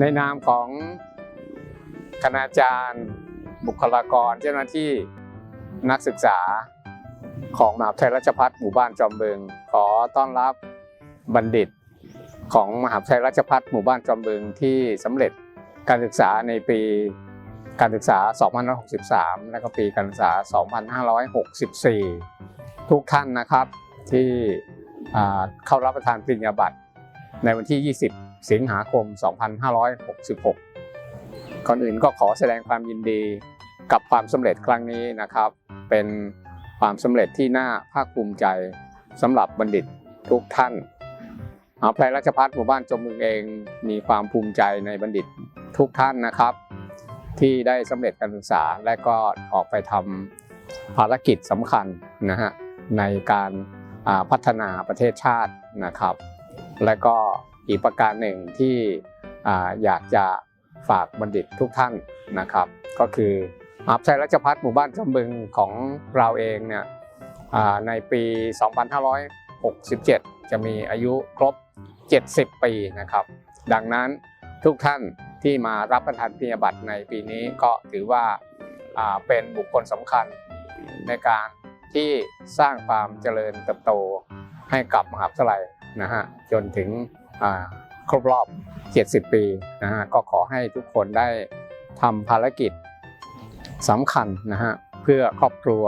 ในนามของคณาจารย์ บุคลากรเจ้าหน้าที่นักศึกษาของมหาวิทยาลัยราชภัฏหมู่บ้านจอมบึง ขอต้อนรับบัณฑิตของมหาวิทยาลัยราชภัฏหมู่บ้านจอมบึงที่สำเร็จการศึกษาในปีการศึกษา 2563 และก็ปีการศึกษา 2564 ทุกท่านนะครับที่เข้ารับประทานปริญญาบัตรในวันที่ 20 สิงหาคม 2566 ก่อนอื่นก็ขอแสดงความยินดีกับความสำเร็จครั้งนี้นะครับ เป็นความสำเร็จที่น่าภาคภูมิใจสำหรับบัณฑิตทุกท่านมหาวิทยาลัยราชภัฏหมู่บ้านจมมึงเองมีความภูมิใจในบัณฑิตทุกท่านนะครับ ที่ได้สำเร็จการศึกษาและก็ออกไปทำภารกิจสำคัญนะฮะในการพัฒนาประเทศชาตินะครับ และก็ อีกประการหนึ่งที่อยากจะฝากบัณฑิตทุกท่านนะครับ ก็คือมหาวิทยาลัยราชภัฏหมู่บ้านจำบึงของเราเองเนี่ยในปี 2567 จะมีอายุครบ 70 ปีนะครับ ดังนั้นทุกท่านที่มารับประทานปริญญาบัตรในปีนี้ก็ถือว่าาเป็นบุคคลสำคัญในการที่สร้างความเจริญเติบโตให้กับมหาวิทยาลัยนะฮะจนถึง ครบรอบ 70 ปีนะฮะก็ขอให้ทุกคนได้ทำภารกิจสำคัญนะฮะเพื่อครอบครัว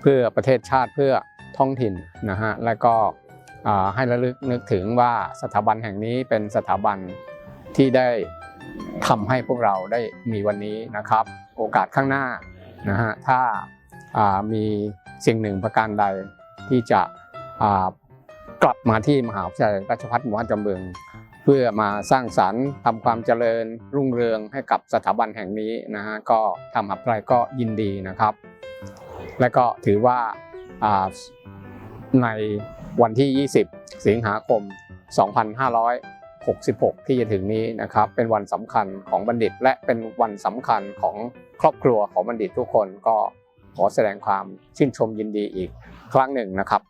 เพื่อประเทศชาติเพื่อท้องถิ่นนะฮะและก็ให้ระลึกนึกถึงว่าสถาบันแห่งนี้เป็นสถาบันที่ได้ทำให้พวกเราได้มีวันนี้นะครับ โอกาสข้างหน้านะฮะถ้ามีสิ่งหนึ่งประการใดที่จะ กลับมาที่มหาวิทยาลัยราชภัฏหมู่บ้านจำเบือง เพื่อมาสร้างสรรค์ทำความเจริญรุ่งเรืองให้กับสถาบันแห่งนี้นะฮะก็ทำอะไรก็ยินดีนะครับ และก็ถือว่าในวันที่ 20 สิงหาคม 2566 ที่จะถึงนี้นะครับ เป็นวันสำคัญของบัณฑิต และเป็นวันสำคัญของครอบครัวของบัณฑิตทุกคนก็ขอแสดงความชื่นชมยินดีอีกครั้งหนึ่งนะครับ